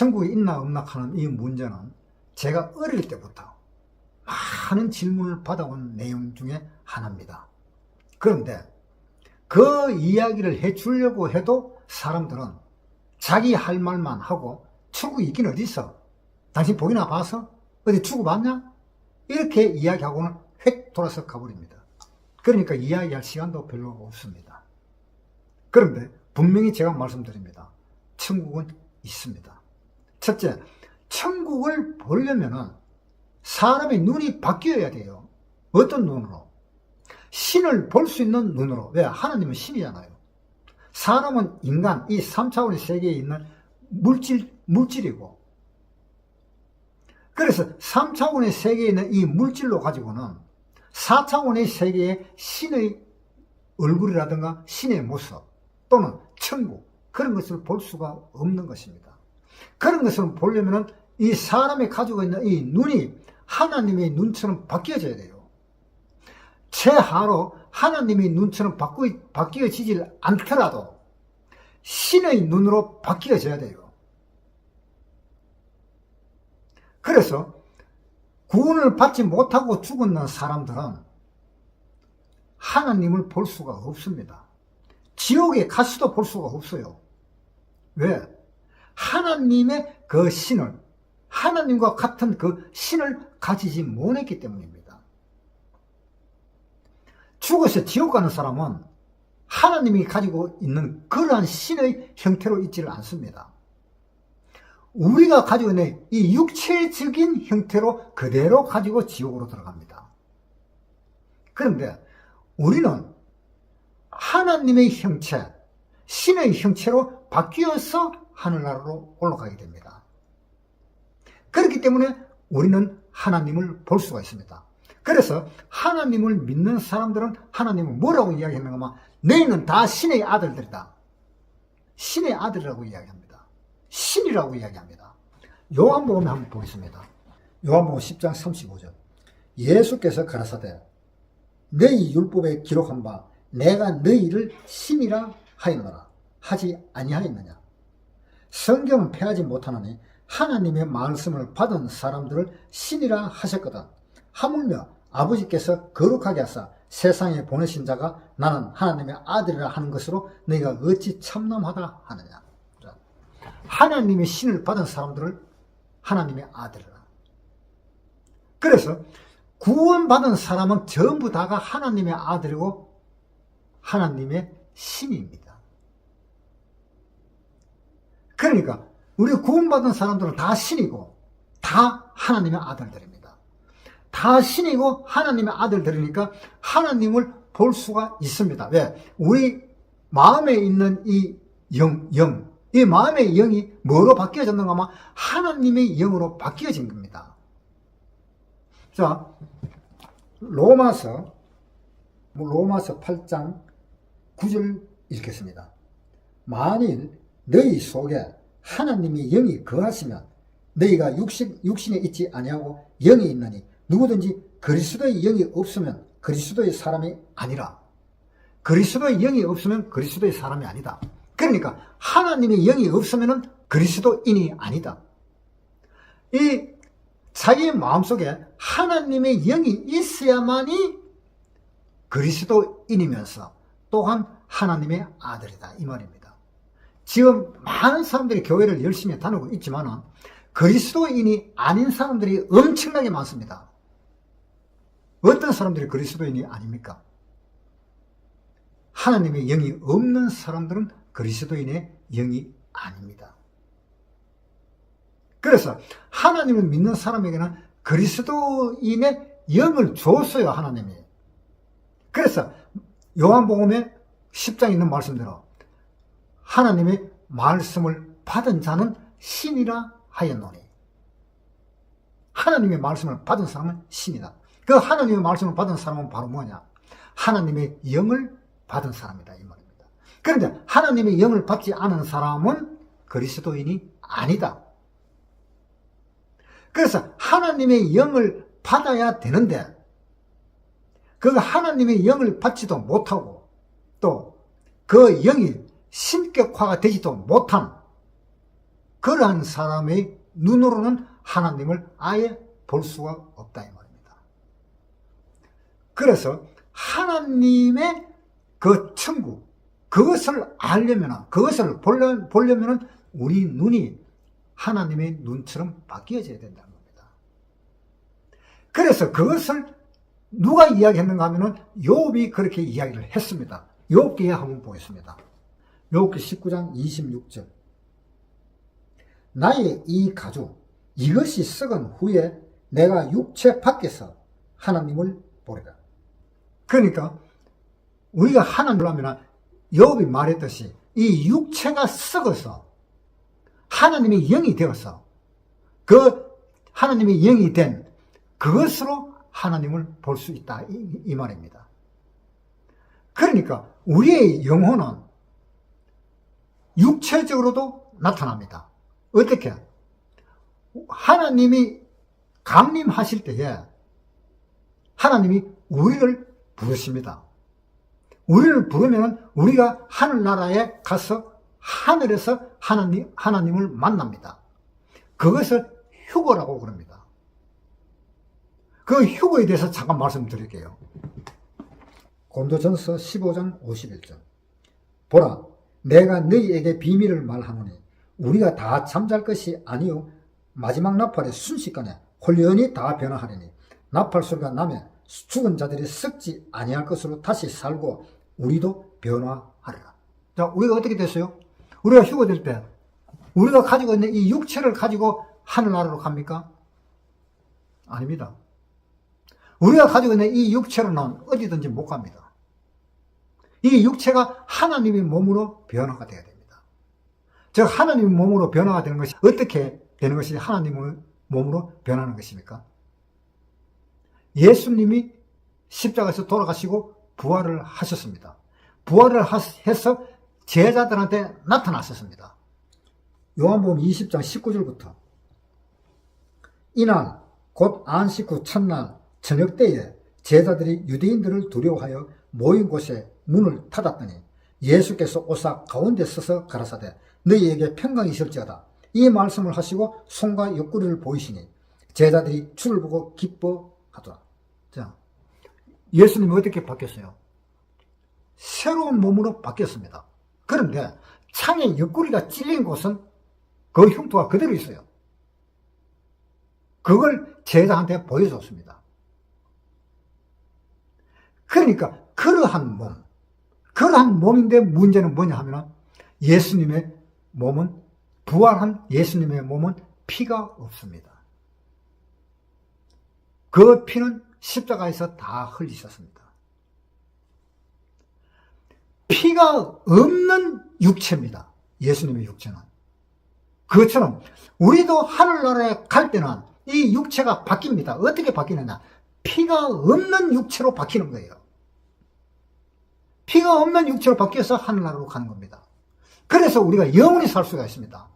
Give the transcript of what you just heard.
천국에 있나 없나 하는 이 문제는 제가 어릴 때부터 많은 질문을 받아온 내용 중에 하나입니다. 그런데 그 이야기를 해 주려고 해도 사람들은 자기 할 말만 하고 천국이 있긴 어디 있어? 당신 보기나 봐서? 어디 주고 봤냐? 이렇게 이야기하고는 획 돌아서 가버립니다. 그러니까 이야기할 시간도 별로 없습니다. 그런데 분명히 제가 말씀드립니다. 천국은 있습니다. 첫째, 천국을 보려면은 사람의 눈이 바뀌어야 돼요. 어떤 눈으로? 신을 볼 수 있는 눈으로. 왜? 하나님은 신이잖아요. 사람은 인간, 이 3차원의 세계에 있는 물질, 물질이고. 그래서 3차원의 세계에 있는 이 물질로 가지고는 4차원의 세계의 신의 얼굴이라든가 신의 모습 또는 천국 그런 것을 볼 수가 없는 것입니다. 그런 것을 보려면 이 사람이 가지고 있는 이 눈이 하나님의 눈처럼 바뀌어져야 돼요. 최하로 하나님의 눈처럼 바뀌, 바뀌어지질 않더라도 신의 눈으로 바뀌어져야 돼요. 그래서 구원을 받지 못하고 죽었는 사람들은 하나님을 볼 수가 없습니다. 지옥에 갈 수도 볼 수가 없어요. 왜? 하나님의 그 신을, 하나님과 같은 그 신을 가지지 못했기 때문입니다. 죽어서 지옥 가는 사람은 하나님이 가지고 있는 그러한 신의 형태로 있지를 않습니다. 우리가 가지고 있는 이 육체적인 형태로 그대로 가지고 지옥으로 들어갑니다. 그런데 우리는 하나님의 형체, 신의 형체로 바뀌어서 하늘나라로 올라가게 됩니다. 그렇기 때문에 우리는 하나님을 볼 수가 있습니다. 그래서 하나님을 믿는 사람들은 하나님을 뭐라고 이야기했는가 하면 너희는 다 신의 아들들이다. 신의 아들이라고 이야기합니다. 신이라고 이야기합니다. 요한복음 한번 보겠습니다. 요한복음 10장 35절. 예수께서 가라사대 너희 율법에 기록한 바 내가 너희를 신이라 하였노라 하지 아니하였느냐. 성경은 패하지 못하노니 하나님의 말씀을 받은 사람들을 신이라 하셨거든. 하물며 아버지께서 거룩하게 하사 세상에 보내신 자가 나는 하나님의 아들이라 하는 것으로 너희가 어찌 참남하다 하느냐. 하나님의 신을 받은 사람들을 하나님의 아들이라. 그래서 구원받은 사람은 전부 다가 하나님의 아들이고 하나님의 신입니다. 그러니까 우리 구원받은 사람들은 다 신이고 다 하나님의 아들들입니다. 다 신이고 하나님의 아들들이니까 하나님을 볼 수가 있습니다. 왜? 우리 마음에 있는 이 영, 영, 이 마음의 영이 뭐로 바뀌어졌는가 하면 하나님의 영으로 바뀌어진 겁니다. 자, 로마서, 로마서 8장 9절 읽겠습니다. 만일 너희 속에 하나님의 영이 거하시면 너희가 육신, 육신에 있지 아니하고 영이 있나니 누구든지 그리스도의 영이 없으면 그리스도의 사람이 아니라 그리스도의 영이 없으면 그리스도의 사람이 아니다. 그러니까 하나님의 영이 없으면 그리스도인이 아니다. 이 자기의 마음속에 하나님의 영이 있어야만이 그리스도인이면서 또한 하나님의 아들이다 이 말입니다. 지금 많은 사람들이 교회를 열심히 다니고 있지만 그리스도인이 아닌 사람들이 엄청나게 많습니다. 어떤 사람들이 그리스도인이 아닙니까? 하나님의 영이 없는 사람들은 그리스도인의 영이 아닙니다. 그래서 하나님을 믿는 사람에게는 그리스도인의 영을 줬어요, 하나님이. 그래서 요한복음에 10장에 있는 말씀대로 하나님의 말씀을 받은 자는 신이라 하였노니. 하나님의 말씀을 받은 사람은 신이다. 그 하나님의 말씀을 받은 사람은 바로 뭐냐? 하나님의 영을 받은 사람이다. 이 말입니다. 그런데 하나님의 영을 받지 않은 사람은 그리스도인이 아니다. 그래서 하나님의 영을 받아야 되는데, 그 하나님의 영을 받지도 못하고, 또 그 영이 신격화가 되지도 못한 그러한 사람의 눈으로는 하나님을 아예 볼 수가 없다 이 말입니다. 그래서 하나님의 그 천국 그것을 알려면 그것을 보려, 보려면 우리 눈이 하나님의 눈처럼 바뀌어져야 된다는 겁니다. 그래서 그것을 누가 이야기했는가 하면은 욥이 그렇게 이야기를 했습니다. 욥기에 한번 보겠습니다. 욥기 19장 26절. 나의 이 가죽 이것이 썩은 후에 내가 육체 밖에서 하나님을 보리라. 그러니까 우리가 하나님을 하면 욥이 말했듯이 이 육체가 썩어서 하나님의 영이 되어서 그 하나님의 영이 된 그것으로 하나님을 볼 수 있다 이, 이 말입니다. 그러니까 우리의 영혼은 육체적으로도 나타납니다. 어떻게? 하나님이 강림하실 때에 하나님이 우리를 부르십니다. 우리를 부르면 우리가 하늘나라에 가서 하늘에서 하나님, 하나님을 만납니다. 그것을 휴거라고 그럽니다. 그 휴거에 대해서 잠깐 말씀드릴게요. 곤도전서 15장 51절. 보라, 내가 너희에게 비밀을 말하노니 우리가 다 잠잘 것이 아니요 마지막 나팔의 순식간에 홀연히 다 변화하리니 나팔 소리가 나면 죽은 자들이 썩지 아니할 것으로 다시 살고 우리도 변화하리라. 자, 우리가 어떻게 됐어요? 우리가 휴거될 때 우리가 가지고 있는 이 육체를 가지고 하늘나라로 갑니까? 아닙니다. 우리가 가지고 있는 이 육체로는 어디든지 못 갑니다. 이 육체가 하나님의 몸으로 변화가 되어야 됩니다. 즉 하나님의 몸으로 변화가 되는 것이 어떻게 되는 것이 하나님의 몸으로 변하는 것입니까? 예수님이 십자가에서 돌아가시고 부활을 하셨습니다. 부활을 해서 제자들한테 나타났었습니다. 요한복음 20장 19절부터 이날 곧 안식 후 첫날 저녁 때에 제자들이 유대인들을 두려워하여 모인 곳에 문을 닫았더니 예수께서 오사 가운데 서서 가라사대 너희에게 평강이 있을지어다 이 말씀을 하시고 손과 옆구리를 보이시니 제자들이 주를 보고 기뻐하더라. 자, 예수님이 어떻게 바뀌었어요? 새로운 몸으로 바뀌었습니다. 그런데 창의 옆구리가 찔린 곳은 그 흉터가 그대로 있어요. 그걸 제자한테 보여줬습니다. 그러니까 그러한 몸, 그러한 몸인데 문제는 뭐냐 하면 예수님의 몸은 부활한 예수님의 몸은 피가 없습니다. 그 피는 십자가에서 다 흘리셨습니다. 피가 없는 육체입니다. 예수님의 육체는. 그것처럼 우리도 하늘나라에 갈 때는 이 육체가 바뀝니다. 어떻게 바뀌느냐? 피가 없는 육체로 바뀌는 거예요. 피가 없는 육체로 바뀌어서 하늘나라로 가는 겁니다. 그래서 우리가 영원히 살 수가 있습니다.